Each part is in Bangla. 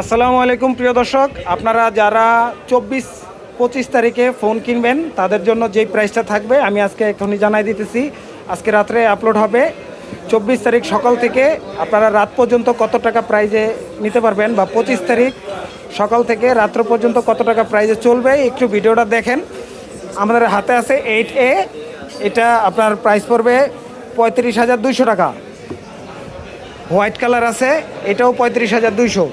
আসসালামু আলাইকুম, প্রিয় দর্শক। আপনারা যারা চব্বিশ পঁচিশ তারিখে ফোন কিনবেন, তাদের জন্য যেই প্রাইসটা থাকবে, আমি আজকে এখনই জানাই দিতেছি। আজকে রাত্রে আপলোড হবে। চব্বিশ তারিখ সকাল থেকে আপনারা রাত পর্যন্ত কত টাকা প্রাইজে নিতে পারবেন, বা পঁচিশ তারিখ সকাল থেকে রাত্র পর্যন্ত কত টাকা প্রাইজে চলবে, একটু ভিডিওটা দেখেন। আমাদের হাতে আছে এইট এ এটা আপনার প্রাইস পড়বে পঁয়ত্রিশ হাজার দুইশো টাকা। হোয়াইট কালার আছে, এটাও পঁয়ত্রিশ হাজার দুইশো।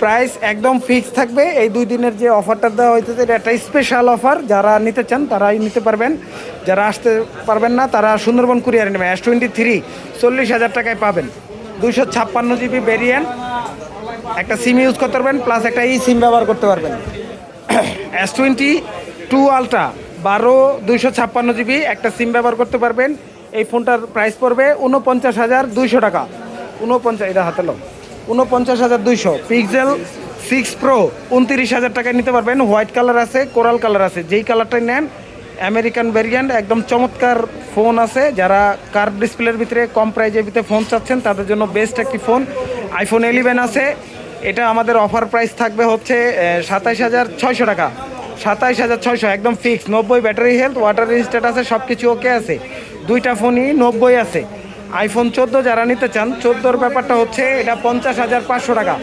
প্রাইস একদম ফিক্স থাকবে। এই দুই দিনের যে অফারটা দেওয়া হয়েছে এটা একটা স্পেশাল অফার যারা নিতে চান, তারাই নিতে পারবেন। যারা আসতে পারবেন না, তারা সুন্দরবন কুরিয়ারে নেবেন। এস টোয়েন্টি থ্রি চল্লিশ হাজার টাকায় পাবেন। দুইশো ছাপ্পান্ন জিবি ভেরিয়েন্ট একটা সিম ইউজ করতে পারবেন প্লাস একটা ই সিম ব্যবহার করতে পারবেন। এস টোয়েন্টি টু আলট্রা বারো, দুইশো ছাপ্পান্ন জিবি একটা সিম ব্যবহার করতে পারবেন। এই ফোনটার প্রাইস পড়বে উনপঞ্চাশ হাজার দুইশো টাকা। উনপঞ্চাশ এটা হাতে লো উনপঞ্চাশ হাজার দুইশো। পিক্সেল সিক্স প্রো উনত্রিশ হাজার টাকায় নিতে পারবেন। হোয়াইট কালার আছে কোরাল কালার আছে। যেই কালারটাই নেন আমেরিকান ভেরিয়েন্ট একদম চমৎকার ফোন আছে। যারা কার্ভ ডিসপ্লের ভিতরে কম প্রাইজের ভিতরে ফোন চাচ্ছেন, তাদের জন্য বেস্ট একটি ফোন আইফোন এলিভেন আছে। এটা আমাদের অফার প্রাইস থাকবে হচ্ছে সাতাইশ হাজার ছয়শো টাকা। সাতাইশ হাজার ছয়শো, একদম ফিক্স নব্বই ব্যাটারি হেলথ ওয়াটার রেজিস্টার্ড আছে সব কিছু ওকে আছে। দুইটা ফোনই নব্বই আছে। আইফোন চোদ্দ যারা নিতে চান, চোদ্দোর ব্যাপারটা হচ্ছে এটা পঞ্চাশ হাজার পাঁচশো টাকা।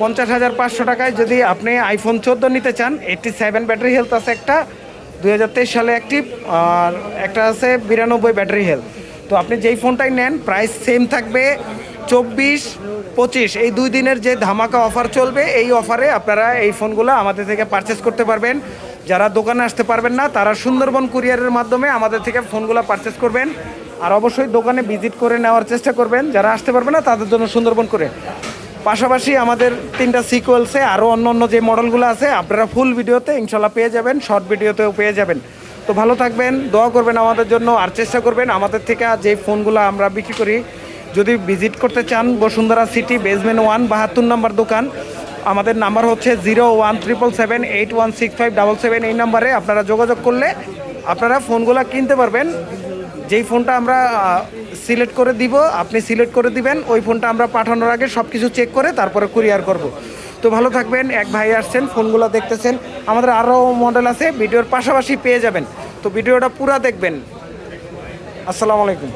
পঞ্চাশ হাজার পাঁচশো টাকায় যদি আপনি আইফোন চোদ্দ নিতে চান এইটটি সেভেন ব্যাটারি হেলথ আছে একটা, দুই হাজার তেইশ সালে অ্যাক্টিভ আর একটা আছে বিরানব্বই ব্যাটারি হেলথ তো আপনি যেই ফোনটাই নেন প্রাইস সেম থাকবে চব্বিশ পঁচিশ। এই দুই দিনের যে ধামাকা অফার চলবে, এই অফারে আপনারা এই ফোনগুলো আমাদের থেকে পারচেস করতে পারবেন। যারা দোকানে আসতে পারবেন না, তারা সুন্দরবন কুরিয়ারের মাধ্যমে আমাদের থেকে ফোনগুলো পারচেস করবেন। আর অবশ্যই দোকানে ভিজিট করে নেওয়ার চেষ্টা করবেন। যারা আসতে পারবে না, তাদের জন্য সুন্দরবন করে। পাশাপাশি আমাদের তিনটা সিকুয়েলসে আরও অন্য অন্য যে মডেলগুলো আছে, আপনারা ফুল ভিডিওতে ইনশাল্লাহ পেয়ে যাবেন শর্ট ভিডিওতেও পেয়ে যাবেন। তো ভালো থাকবেন, দোয়া করবেন আমাদের জন্য, আর চেষ্টা করবেন আমাদের থেকে যে ফোনগুলো আমরা বিক্রি করি, যদি ভিজিট করতে চান বসুন্ধরা সিটি বেসমেন্ট ওয়ান বাহাত্তর নম্বর দোকান, আমাদের নাম্বার হচ্ছে zero one triple seven eight one six five double seven এই নাম্বারে আপনারা যোগাযোগ করলে আপনারা ফোনগুলো কিনতে পারবেন। যেই ফোনটা আমরা সিলেক্ট করে দিব, আপনি সিলেক্ট করে দিবেন, ওই ফোনটা আমরা পাঠানোর আগে সব কিছু চেক করে তারপরে কুরিয়ার করব। তো ভালো থাকবেন, এক ভাই আসছেন, ফোনগুলো দেখতেছেন। আমাদের আরও মডেল আছে, ভিডিওর পাশাপাশি পেয়ে যাবেন। তো ভিডিওটা পুরা দেখবেন। আসসালামু আলাইকুম।